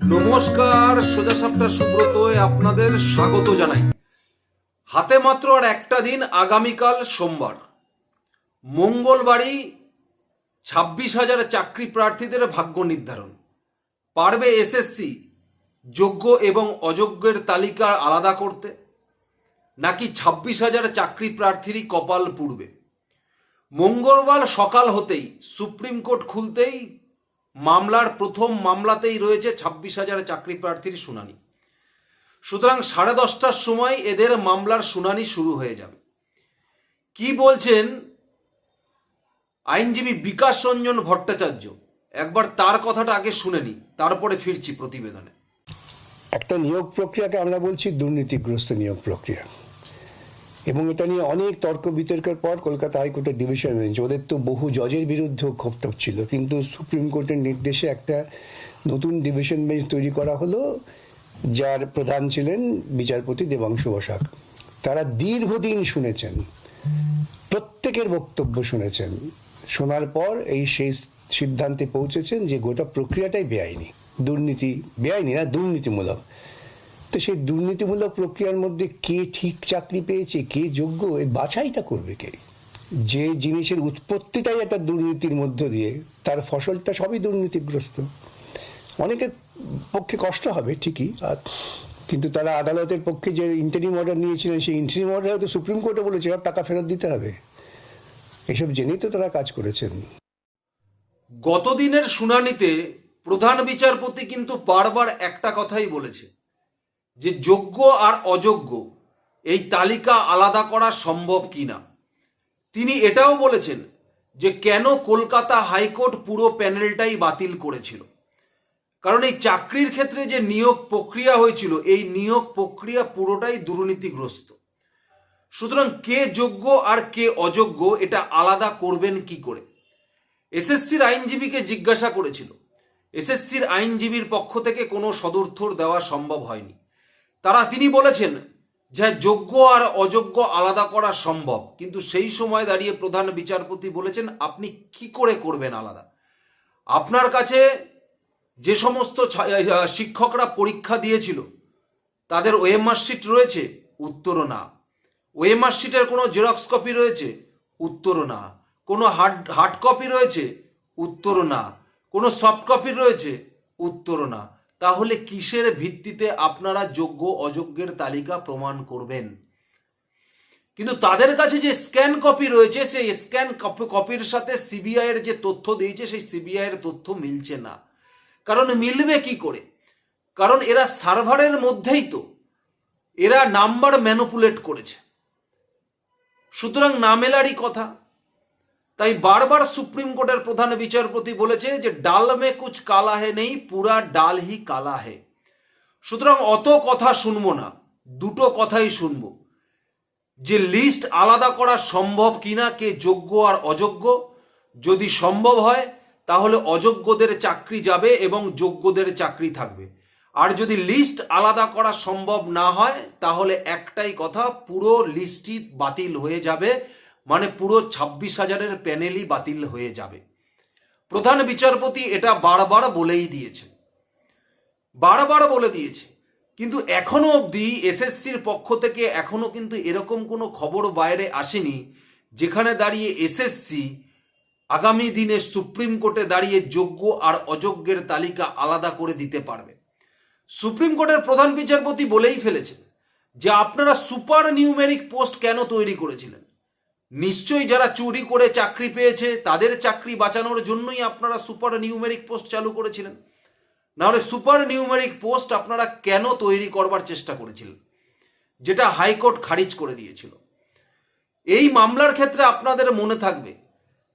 নমস্কার, সোজা সাপটা সুব্রতয় আপনাদের স্বাগত জানাই। হাতে মাত্র আর একটা দিন আগামীকাল সোমবার। মঙ্গলবারই ছাব্বিশ হাজার চাকরি প্রার্থীদের ভাগ্য নির্ধারণ। পারবে এসএসসি, যোগ্য এবং অযোগ্যের তালিকা আলাদা করতে। নাকি ছাব্বিশ হাজার চাকরি প্রার্থীরই কপাল পুড়বে। মঙ্গলবার সকাল হতেই সুপ্রিম কোর্ট খুলতেই মামলার প্রথম মামলাতেই রয়েছে ছাব্বিশ হাজার চাকরি প্রার্থীর শুনানি। সুতরাং সাড়ে দশটার সময় এদের মামলার শুনানি শুরু হয়ে যাবে। কি বলছেন আইনজীবী বিকাশ রঞ্জন ভট্টাচার্য? একবার তার কথাটা আগে শুনে নি তারপরে ফিরছি প্রতিবেদনে। একটা নিয়োগ প্রক্রিয়াকে আমরা বলছি দুর্নীতিগ্রস্ত নিয়োগ প্রক্রিয়া। এবং এটা নিয়ে অনেক তর্ক বিতর্কের পর কলকাতা হাইকোর্টের ডিভিশন বেঞ্চ, ওদের তো বহু জজের বিরুদ্ধেও ক্ষোভ ছিল। কিন্তু সুপ্রিম কোর্টের নির্দেশে একটা নতুন ডিভিশন বেঞ্চ তৈরি করা হলো, যার প্রধান ছিলেন বিচারপতি দেবাংশু বসাক। তারা দীর্ঘদিন শুনেছেন, প্রত্যেকের বক্তব্য শুনেছেন। শোনার পর এই সেই সিদ্ধান্তে পৌঁছেছেন যে গোটা প্রক্রিয়াটাই বেআইনি। দুর্নীতি, বেআইনি না, দুর্নীতিমূলক। তো সেই দুর্নীতিমূলক প্রক্রিয়ার মধ্যে কে ঠিক চাকরি পেয়েছে, কে যোগ্য এই বাছাইটা করবে কে? যে জিনিসের উৎপত্তিটাই একটা দুর্নীতির মধ্য দিয়ে, তার ফসলটা সবই দুর্নীতিগ্রস্ত। অনেকের পক্ষে কষ্ট হবে, ঠিকই, আর কিন্তু তারা আদালতের পক্ষে যে ইন্টারিম অর্ডার নিয়েছিলেন, সেই ইন্টারিম অর্ডার হয়তো সুপ্রিম কোর্টে বলেছে, এবার টাকা ফেরত দিতে হবে। এসব জেনেই তো তারা কাজ করেছেন। গতদিনের শুনানিতে প্রধান বিচারপতি কিন্তু বারবার একটা কথাই বলেছে। যে যোগ্য আর অযোগ্য, এই তালিকা আলাদা করা সম্ভব কি না তিনি এটাও বলেছেন যে কেন কলকাতা হাইকোর্ট পুরো প্যানেলটাই বাতিল করেছিল। কারণ এই চাকরির ক্ষেত্রে যে নিয়োগ প্রক্রিয়া হয়েছিল, এই নিয়োগ প্রক্রিয়া পুরোটাই দুর্নীতিগ্রস্ত। সুতরাং কে যোগ্য আর কে অযোগ্য, এটা আলাদা করবেন কি করে? এসএসসির আইনজীবীকে জিজ্ঞাসা করেছিল। এসএসসির আইনজীবীর পক্ষ থেকে কোনো সদুত্তর দেওয়া সম্ভব হয়নি। তারা তিনি বলেছেন যে যোগ্য আর অযোগ্য আলাদা করা সম্ভব। কিন্তু সেই সময় দাঁড়িয়ে প্রধান বিচারপতি বলেছেন, আপনি কি করে করবেন আলাদা? আপনার কাছে যে সমস্ত শিক্ষকরা পরীক্ষা দিয়েছিল, তাদের ওএমআর শিট রয়েছে? উত্তরও না। ওএমআর শিটের কোনো জেরক্স কপি রয়েছে? উত্তরও না। কোনো হার্ড হার্ড কপি রয়েছে? উত্তরও না। কোনো সফট কপি রয়েছে? উত্তরও না। তাহলে কিসের ভিত্তিতে আপনারা যোগ্য অযোগ্যের তালিকা প্রমাণ করবেন? কিন্তু তাদের কাছে যে স্ক্যান কপি রয়েছে, সেই স্ক্যান কপির সাথে সিবিআই এর যে তথ্য দিয়েছে, সেই সিবিআই এর তথ্য মিলছে না। কারণ মিলবে কি করে? কারণ এরা সার্ভারের মধ্যেই তো। এরা নাম্বার ম্যানুপুলেট করেছে। সুতরাং নামেলারই কথা। তাই বারবার সুপ্রিম কোর্টের প্রধান বিচারপতি বলেছে যে ডাল মে কুচ কালা হে নেই, পুরা ডাল হি কালা হে। সুতরাং অত কথা শুনব না, দুটো কথাই শুনব। যে লিস্ট আলাদা করা সম্ভব কিনা, কে যোগ্য আর অযোগ্য, যদি সম্ভব হয়, তাহলে অযোগ্যদের চাকরি যাবে এবং যোগ্যদের চাকরি থাকবে। আর যদি লিস্ট আলাদা করা সম্ভব না হয়, তাহলে একটাই কথা, পুরো লিস্টই বাতিল হয়ে যাবে মানে পুরো ছাব্বিশ হাজারের প্যানেলই বাতিল হয়ে যাবে। প্রধান বিচারপতি এটা বারবার বলেই দিয়েছে। বারবার বলে দিয়েছে। কিন্তু এখনও অবধি এসএসসির পক্ষ থেকে এখনও কিন্তু এরকম কোনো খবর বাইরে আসেনি, যেখানে দাঁড়িয়ে এসএসসি আগামী দিনে সুপ্রিম কোর্টে দাঁড়িয়ে যোগ্য আর অযোগ্যের তালিকা আলাদা করে দিতে পারবে। সুপ্রিম কোর্টের প্রধান বিচারপতি বলেই ফেলেছেন যে আপনারা সুপার নিউমেরিক পোস্ট কেন তৈরি করেছিলেন? নিশ্চয়ই যারা চুরি করে চাকরি পেয়েছে, তাদের চাকরি বাঁচানোর জন্যই আপনারা সুপার নিউমেরিক পোস্ট চালু করেছিলেন। নাহলে সুপার নিউমেরিক পোস্ট আপনারা কেন তৈরি করবার চেষ্টা করেছিলেন? যেটা হাইকোর্ট খারিজ করে দিয়েছিল। এই মামলার ক্ষেত্রে আপনাদের মনে থাকবে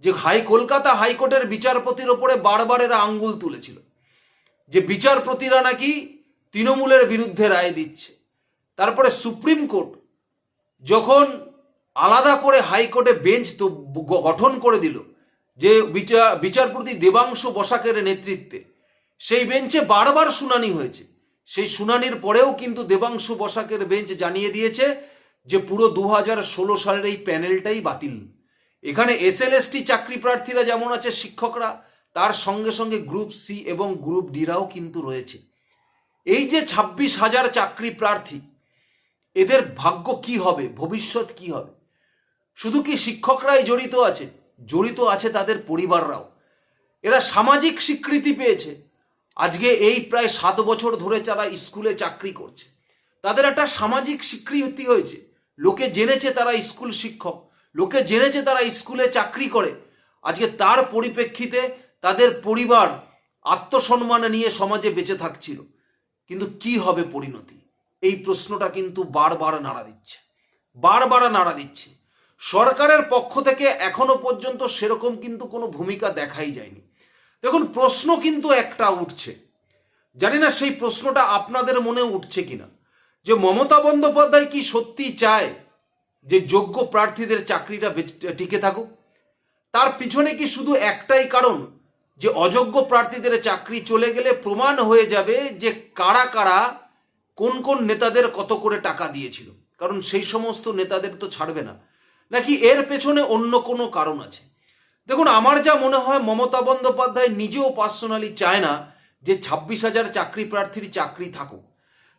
যে হাই, কলকাতা হাইকোর্টের বিচারপতির ওপরে বারবার এরা আঙ্গুল তুলেছিল। যে বিচারপতিরা নাকি তৃণমূলের বিরুদ্ধে রায় দিচ্ছে। তারপরে সুপ্রিম কোর্ট যখন আলাদা করে হাইকোর্টে বেঞ্চ তো গঠন করে দিল যে বিচার বিচারপতি দেবাংশু বসাকের নেতৃত্বে। সেই বেঞ্চে বারবার শুনানি হয়েছে। সেই শুনানির পরেও কিন্তু দেবাংশু বসাকের বেঞ্চ জানিয়ে দিয়েছে যে পুরো দু সালের এই প্যানেলটাই বাতিল। এখানে এসএলএসটি চাকরি প্রার্থীরা যেমন আছে শিক্ষকরা, তার সঙ্গে সঙ্গে গ্রুপ সি এবং গ্রুপ ডিরাও কিন্তু রয়েছে। এই যে ছাব্বিশ হাজার চাকরি প্রার্থী, এদের ভাগ্য কি হবে? ভবিষ্যৎ কি হবে? শুধু কি শিক্ষকরাই জড়িত আছে? জড়িত আছে তাদের পরিবাররাও। এরা সামাজিক স্বীকৃতি পেয়েছে। আজকে এই প্রায় সাত বছর ধরে যারা স্কুলে চাকরি করছে, তাদের একটা সামাজিক স্বীকৃতি হয়েছে। লোকে জেনেছে তারা স্কুল শিক্ষক, লোকে জেনেছে তারা স্কুলে চাকরি করে। আজকে তার পরিপ্রেক্ষিতে তাদের পরিবার আত্মসম্মান নিয়ে সমাজে বেঁচে থাকছিল। কিন্তু কি হবে পরিণতি? এই প্রশ্নটা কিন্তু বারবার নাড়া দিচ্ছে। বারবার নাড়া দিচ্ছে। সরকারের পক্ষ থেকে এখনও পর্যন্ত সেরকম কিন্তু কোনো ভূমিকা দেখাই যায়নি। দেখুন, প্রশ্ন কিন্তু একটা উঠছে। জানি না সেই প্রশ্নটা আপনাদের মনে উঠছে কিনা। যে মমতা বন্দ্যোপাধ্যায় কি সত্যি চায় যে যোগ্য প্রার্থীদের চাকরিটা টিকে থাকুক? তার পিছনে কি শুধু একটাই কারণ যে অযোগ্য প্রার্থীদের চাকরি চলে গেলে প্রমাণ হয়ে যাবে যে কারা কারা কোন কোন নেতাদের কত করে টাকা দিয়েছিল? কারণ সেই সমস্ত নেতাদের তো ছাড়বে না। নাকি এর পেছনে অন্য কোনো কারণ আছে? দেখুন, আমার যা মনে হয়, মমতা বন্দ্যোপাধ্যায় নিজেও পার্সোনালি চায় না যে ছাব্বিশ হাজার চাকরি প্রার্থীর চাকরি থাকুক।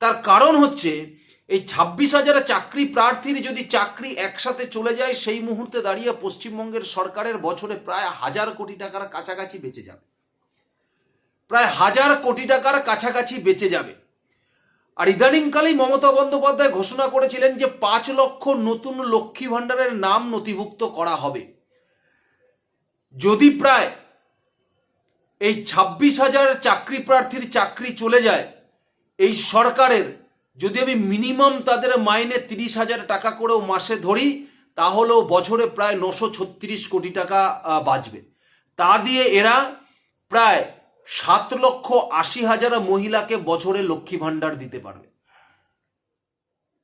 তার কারণ হচ্ছে, এই ছাব্বিশ হাজার চাকরি প্রার্থীর যদি চাকরি একসাথে চলে যায়, সেই মুহূর্তে দাঁড়িয়ে পশ্চিমবঙ্গের সরকারের বছরে প্রায় হাজার কোটি টাকার কাছাকাছি বেঁচে যাবে। প্রায় হাজার কোটি টাকার কাছাকাছি বেঁচে যাবে। আর ইদানিংকালেই মমতা বন্দ্যোপাধ্যায় ঘোষণা করেছিলেন যে পাঁচ লক্ষ নতুন লক্ষ্মী ভাণ্ডারের নাম নথিভুক্ত করা হবে। যদি প্রায় এই ছাব্বিশ হাজার চাকরি প্রার্থীর চাকরি চলে যায়, এই সরকারের যদি আমি মিনিমাম তাদের মাইনে তিরিশ হাজার টাকা করেও মাসে ধরি, তাহলেও বছরে প্রায় নশো ছত্রিশ কোটি টাকা বাঁচবে। তা দিয়ে এরা প্রায় সাত লক্ষ আশি হাজার মহিলাকে বছরে লক্ষ্মী ভাণ্ডার দিতে পারবে।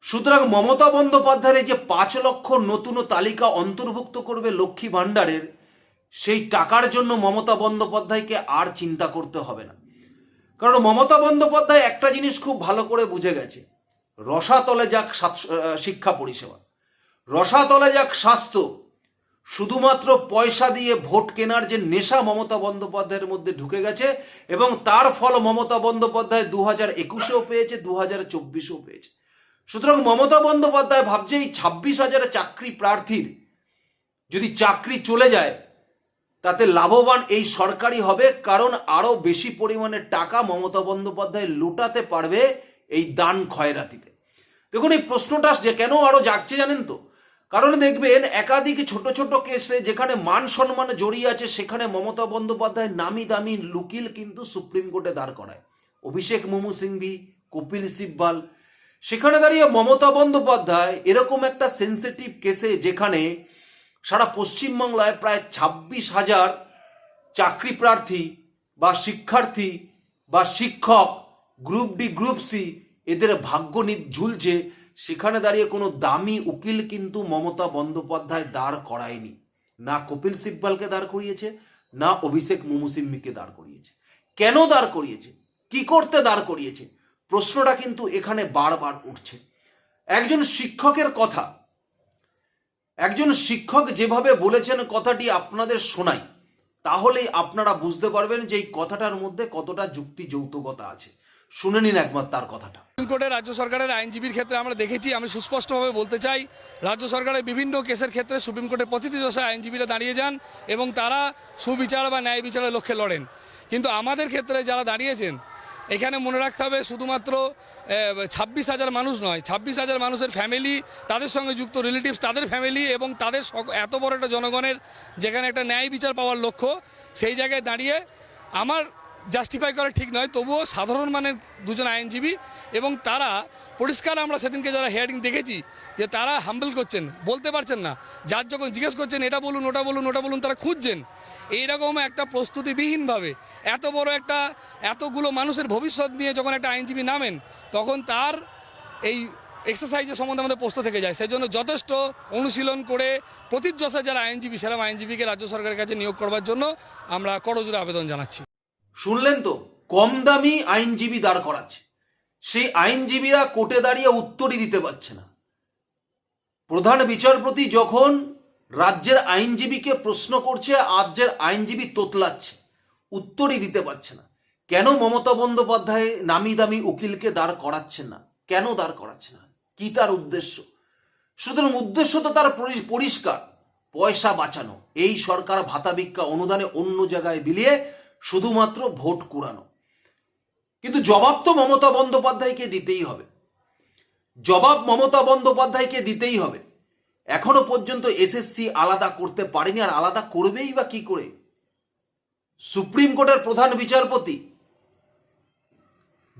সুতরাং মমতা বন্দ্যোপাধ্যায়ের এই যে পাঁচ লক্ষ নতুন তালিকা অন্তর্ভুক্ত করবে লক্ষ্মী ভাণ্ডারের, সেই টাকার জন্য মমতা বন্দ্যোপাধ্যায়কে আর চিন্তা করতে হবে না। কারণ মমতা বন্দ্যোপাধ্যায় একটা জিনিস খুব ভালো করে বুঝে গেছে। রসাতলে যাক শিক্ষা পরিষেবা। রসাতলে যাক স্বাস্থ্য শুধুমাত্র পয়সা দিয়ে ভোট কেনার যে নেশা মমতা বন্দ্যোপাধ্যায়ের মধ্যে ঢুকে গেছে এবং তার ফল মমতা বন্দ্যোপাধ্যায় দু হাজার একুশেও পেয়েছে দু হাজার চব্বিশেও পেয়েছে। সুতরাং মমতা বন্দ্যোপাধ্যায় ভাবছে এই ছাব্বিশ হাজার চাকরি প্রার্থীর যদি চাকরি চলে যায়, তাতে লাভবান এই সরকারই হবে, কারণ আরও বেশি পরিমাণে টাকা মমতা বন্দ্যোপাধ্যায় লুটাতে পারবে এই দান খয়রাতিতে দেখুন, এই প্রশ্নটা যে কেন আরও জাগছে জানেন তো? কারণ দেখবেন, একাধিক ছোট ছোট কেসে যেখানে মান সম্মান জড়িয়ে আছে, সেখানে মমতা বন্দ্যোপাধ্যায় নামি দামি লুকিল কিন্তু সুপ্রিম কোর্টে দাঁড় করায়। অভিষেক মোমু সিংভি, কপিল সিব্বাল, সেখানে দাঁড়িয়ে মমতা বন্দ্যোপাধ্যায় এরকম একটা সেন্সিটিভ কেসে যেখানে সারা পশ্চিমবাংলায় প্রায় ছাব্বিশ হাজার চাকরি প্রার্থী বা শিক্ষার্থী বা শিক্ষক গ্রুপ ডি গ্রুপ সি এদের ভাগ্য ঝুলছে। সেখানে দাঁড়িয়ে কোনো দামি উকিল কিন্তু মমতা বন্দ্যোপাধ্যায় দাঁড় করায়নি। না কপিল সিব্বালকে দাঁড় করিয়েছে, না অভিষেক মুমুসিম্মিকে দাঁড় করিয়েছে। কেন দাঁড় করিয়েছে? কি করতে দাঁড় করিয়েছে? প্রশ্নটা কিন্তু এখানে বারবার উঠছে। একজন শিক্ষকের কথা, একজন শিক্ষক যেভাবে বলেছেন কথাটি আপনাদের শোনাই, তাহলেই আপনারা বুঝতে পারবেন যে এই কথাটার মধ্যে কতটা যুক্তি যৌতুকতা আছে। শুনে নিন একবার তার কথাটা। সুপ্রিম কোর্টে রাজ্য সরকারের আইনজীবীর ক্ষেত্রে আমরা দেখেছি, আমি সুস্পষ্টভাবে বলতে চাই, রাজ্য সরকারের বিভিন্ন কেসের ক্ষেত্রে সুপ্রিম কোর্টের প্রতিটি দশায় আইনজীবীরা দাঁড়িয়ে যান এবং তারা সুবিচার বা ন্যায় বিচারের লক্ষ্যে লড়েন। কিন্তু আমাদের ক্ষেত্রে যারা দাঁড়িয়েছেন, এখানে মনে রাখতে হবে শুধুমাত্র ছাব্বিশ হাজার মানুষ নয়, ছাব্বিশ হাজার মানুষের ফ্যামিলি, তাদের সঙ্গে যুক্ত রিলেটিভস, তাদের ফ্যামিলি এবং তাদের এত বড় একটা জনগণের যেখানে একটা ন্যায় বিচার পাওয়ার লক্ষ্য, সেই জায়গায় দাঁড়িয়ে আমার জাস্টিফাই করা ঠিক নয়, তবুও সাধারণ মানের দুজন আইনজীবী এবং তারা পরিষ্কার আমরা সেদিনকে যারা হেয়ারিং দেখেছি যে তারা হাম্বল করছেন, বলতে পারছেন না। যার যখন জিজ্ঞেস করছেন, এটা বলুন, ওটা বলুন ওটা বলুন তারা খুঁজছেন। এইরকম একটা প্রস্তুতিবিহীনভাবে এত বড় একটা, এতগুলো মানুষের ভবিষ্যৎ নিয়ে যখন একটা আইনজীবী নামেন, তখন তার এই এক্সারসাইজের সম্বন্ধে আমাদের প্রশ্ন থেকে যায়। সেই জন্য যথেষ্ট অনুশীলন করে প্রতিযশা যারা আইনজীবী সেরকম আইনজীবীকে রাজ্য সরকারের কাছে নিয়োগ করবার জন্য আমরা করজোরে আবেদন জানাচ্ছি। শুনলেন তো? কম দামি আইনজীবী দাঁড় করাচ্ছে। সেই আইনজীবীরা কোর্টে দাঁড়িয়ে উত্তরই দিতে পারছে না। প্রধান বিচারপতি যখন রাজ্যের আইনজীবীকে প্রশ্ন করছে, রাজ্যের আইনজীবী তোতলাচ্ছে, উত্তরই দিতে পারছে না। কেন মমতা বন্দ্যোপাধ্যায় নামি দামি উকিলকে দাঁড় করাচ্ছেন না? কেন দাঁড় করাচ্ছে না? কি তার উদ্দেশ্য? সুতরাং উদ্দেশ্য তো তার পরি- পরিষ্কার, পয়সা বাঁচানো। এই সরকার ভাতা ভিক্ষা অনুদানে অন্য জায়গায় বিলিয়ে শুধুমাত্র ভোট কুড়ানো। কিন্তু জবাব তো মমতা বন্দ্যোপাধ্যায়কে দিতেই হবে। জবাব মমতা বন্দ্যোপাধ্যায়কে দিতেই হবে। এখনও পর্যন্ত এসএসসি আলাদা করতে পারেনি, আর আলাদা করবেই বা কি করে? সুপ্রিম কোর্টের প্রধান বিচারপতি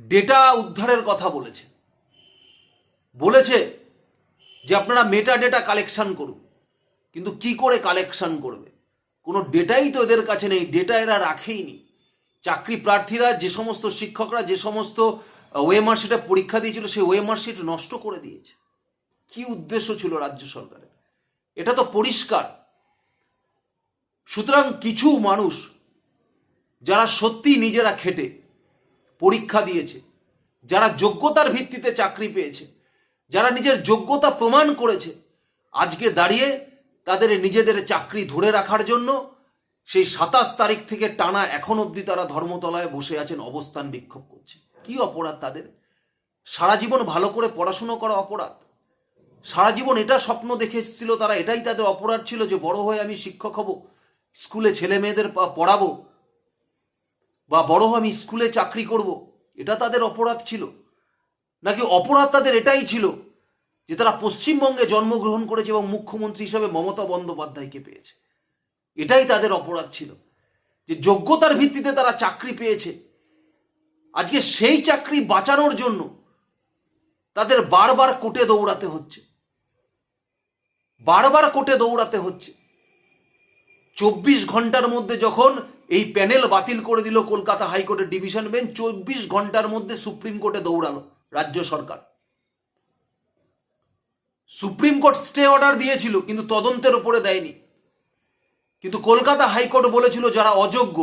ডেটা উদ্ধারের কথা বলেছে। বলেছে যে আপনারা মেটা ডেটা কালেকশন করুন, কিন্তু কি করে কালেকশন করবে? কোনো ডেটাই তো এদের কাছে নেই, ডেটা এরা রাখেইনি। চাকরি প্রার্থীরা, যে সমস্ত শিক্ষকরা, যে সমস্ত ওয়ে মার্কশিটে পরীক্ষা দিয়েছিল, সেই ওয়ে মার্কশিট নষ্ট করে দিয়েছে। কি উদ্দেশ্য ছিল রাজ্য সরকারের? এটা তো পরিষ্কার। সুতরাং কিছু মানুষ, যারা সত্যি নিজেরা খেটে, পরীক্ষা দিয়েছে, যারা যোগ্যতার ভিত্তিতে চাকরি পেয়েছে, যারা নিজের যোগ্যতা প্রমাণ করেছে, আজকে দাঁড়িয়ে তাদের নিজেদের চাকরি ধরে রাখার জন্য সেই সাতাশ তারিখ থেকে টানা এখন অবধি তারা ধর্মতলায় বসে আছেন, অবস্থান বিক্ষোভ করছে। কি অপরাধ তাদের? সারা জীবন ভালো করে পড়াশুনো করা অপরাধ। সারা জীবন এটা স্বপ্ন দেখে এসেছিল তারা, এটাই তাদের অপরাধ ছিল যে বড় হয়ে আমি শিক্ষক হব, স্কুলে ছেলে মেয়েদের পড়াবো, বা বড় হয়ে আমি স্কুলে চাকরি করব। এটা তাদের অপরাধ ছিল। নাকি অপরাধ তাদের এটাই ছিল যে তারা পশ্চিমবঙ্গে জন্মগ্রহণ করেছে এবং মুখ্যমন্ত্রী হিসাবে মমতা বন্দ্যোপাধ্যায়কে পেয়েছে। এটাই তাদের অপরাধ ছিল। যে যোগ্যতার ভিত্তিতে তারা চাকরি পেয়েছে। আজকে সেই চাকরি বাঁচানোর জন্য তাদের বারবার কোর্টে দৌড়াতে হচ্ছে। বারবার কোর্টে দৌড়াতে হচ্ছে। চব্বিশ ঘণ্টার মধ্যে যখন এই প্যানেল বাতিল করে দিল কলকাতা হাইকোর্টের ডিভিশন বেঞ্চ, চব্বিশ ঘণ্টার মধ্যে সুপ্রিম কোর্টে দৌড়ালো রাজ্য সরকার। সুপ্রিম কোর্ট স্টে অর্ডার দিয়েছিল, কিন্তু তদন্তের উপরে দেয়নি। কিন্তু কলকাতা হাইকোর্ট বলেছিল যারা অযোগ্য,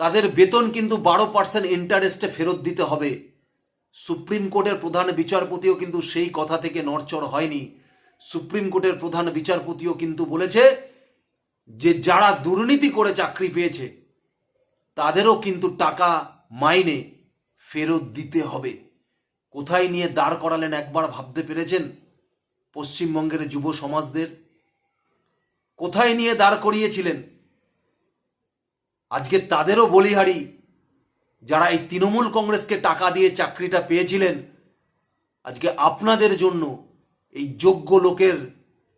তাদের বেতন কিন্তু বারো পার্সেন্ট ইন্টারেস্টে ফেরত দিতে হবে। সুপ্রিম কোর্টের প্রধান বিচারপতিও কিন্তু সেই কথা থেকে নড়চড় হয়নি। সুপ্রিম কোর্টের প্রধান বিচারপতিও কিন্তু বলেছে যে যারা দুর্নীতি করে চাকরি পেয়েছে, তাদেরও কিন্তু টাকা মাইনে ফেরত দিতে হবে। কোথায় নিয়ে দাঁড় করালেন একবার ভাবতে পেরেছেন পশ্চিমবঙ্গের যুব সমাজদের? কোথায় নিয়ে দাঁড় করিয়েছিলেন? আজকে তাদেরও বলিহারি, যারা এই তৃণমূল কংগ্রেসকে টাকা দিয়ে চাকরিটা পেয়েছিলেন, আজকে আপনাদের জন্য এই যোগ্য লোকের,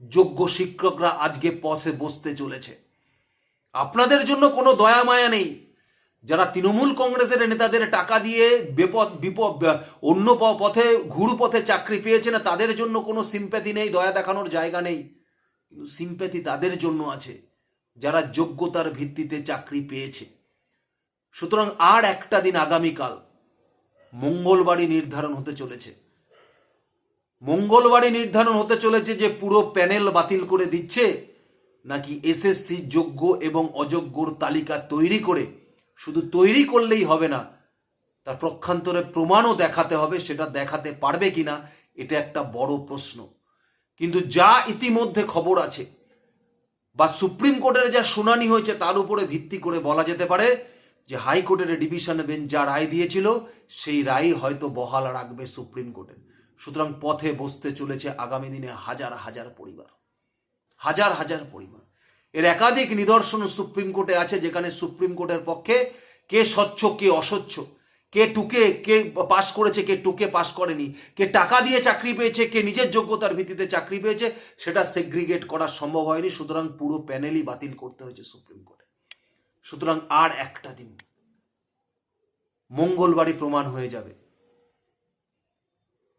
যোগ্য শিক্ষকরা আজকে পথে বসতে চলেছে। আপনাদের জন্য কোনো দয়া মায়া নেই। যারা তৃণমূল কংগ্রেসের নেতাদের টাকা দিয়ে বেপদ, বিপদ, অন্য পথে, ঘুর পথে চাকরি পেয়েছে না, তাদের জন্য কোনো সিম্প্যাথি নেই, দয়া দেখানোর জায়গা নেই। কিন্তু সিম্প্যাথি তাদের জন্য আছে, যারা যোগ্যতার ভিত্তিতে চাকরি পেয়েছে। সুতরাং আর একটা দিন আগামীকাল মঙ্গলবারই নির্ধারণ হতে চলেছে। মঙ্গলবারই নির্ধারণ হতে চলেছে যে পুরো প্যানেল বাতিল করে দিচ্ছে, নাকি এসএসসি যোগ্য এবং অযোগ্যর তালিকা তৈরি করে শুধু তৈরি করলেই হবে না, তার প্রক্ষান্তরে প্রমাণও দেখাতে হবে সেটা দেখাতে পারবে কিনা, এটা একটা বড় প্রশ্ন। কিন্তু যা ইতিমধ্যে খবর আছে বা সুপ্রিম কোর্টের যা শুনানি হয়েছে তার উপরে ভিত্তি করে বলা যেতে পারে যে হাইকোর্টের ডিভিশন বেঞ্চ যা রায় দিয়েছিল সেই রায় হয়তো বহাল রাখবে সুপ্রিম কোর্টের সুতরাং পথে বসতে চলেছে আগামী দিনে হাজার হাজার পরিবার। হাজার হাজার পরিবার। এর একাধিক নিদর্শন সুপ্রিম কোর্টে আছে যেখানে সুপ্রিম কোর্টের পক্ষে কে স্বচ্ছ, কে অস্বচ্ছ, কে টুকে, কে পাশ করেছে, কে টুকে পাশ করেনি, কে টাকা দিয়ে চাকরি পেয়েছে, কে নিজের যোগ্যতার ভিত্তিতে চাকরি পেয়েছে, সেটা সেগ্রিগেট করা সম্ভব হয়নি, সুতরাং পুরো প্যানেলই বাতিল করতে হয়েছে সুপ্রিম কোর্টে। সুতরাং আর একটা দিন। মঙ্গলবারই প্রমাণ হয়ে যাবে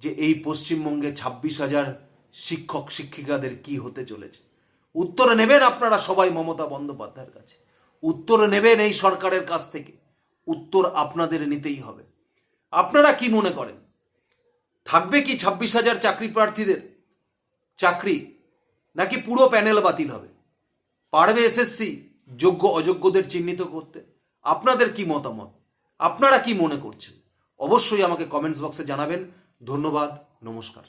যে এই পশ্চিমবঙ্গে ছাব্বিশ হাজার শিক্ষক, শিক্ষিকাদের কি হতে চলেছে। উত্তর নেবেন আপনারা সবাই মমতা বন্দ্যোপাধ্যায়ের কাছে। উত্তর নেবেন এই সরকারের কাছ থেকে। উত্তর আপনাদের নিতেই হবে। আপনারা কি মনে করেন? থাকবে কি ছাব্বিশ হাজার চাকরি প্রার্থীদের? চাকরি নাকি পুরো প্যানেল বাতিল হবে? পারবে এসএসসি যোগ্য অযোগ্যদের চিহ্নিত করতে? আপনাদের কি মতামত? আপনারা কি মনে করছেন? অবশ্যই আমাকে কমেন্টস বক্সে জানাবেন। ধন্যবাদ, নমস্কার।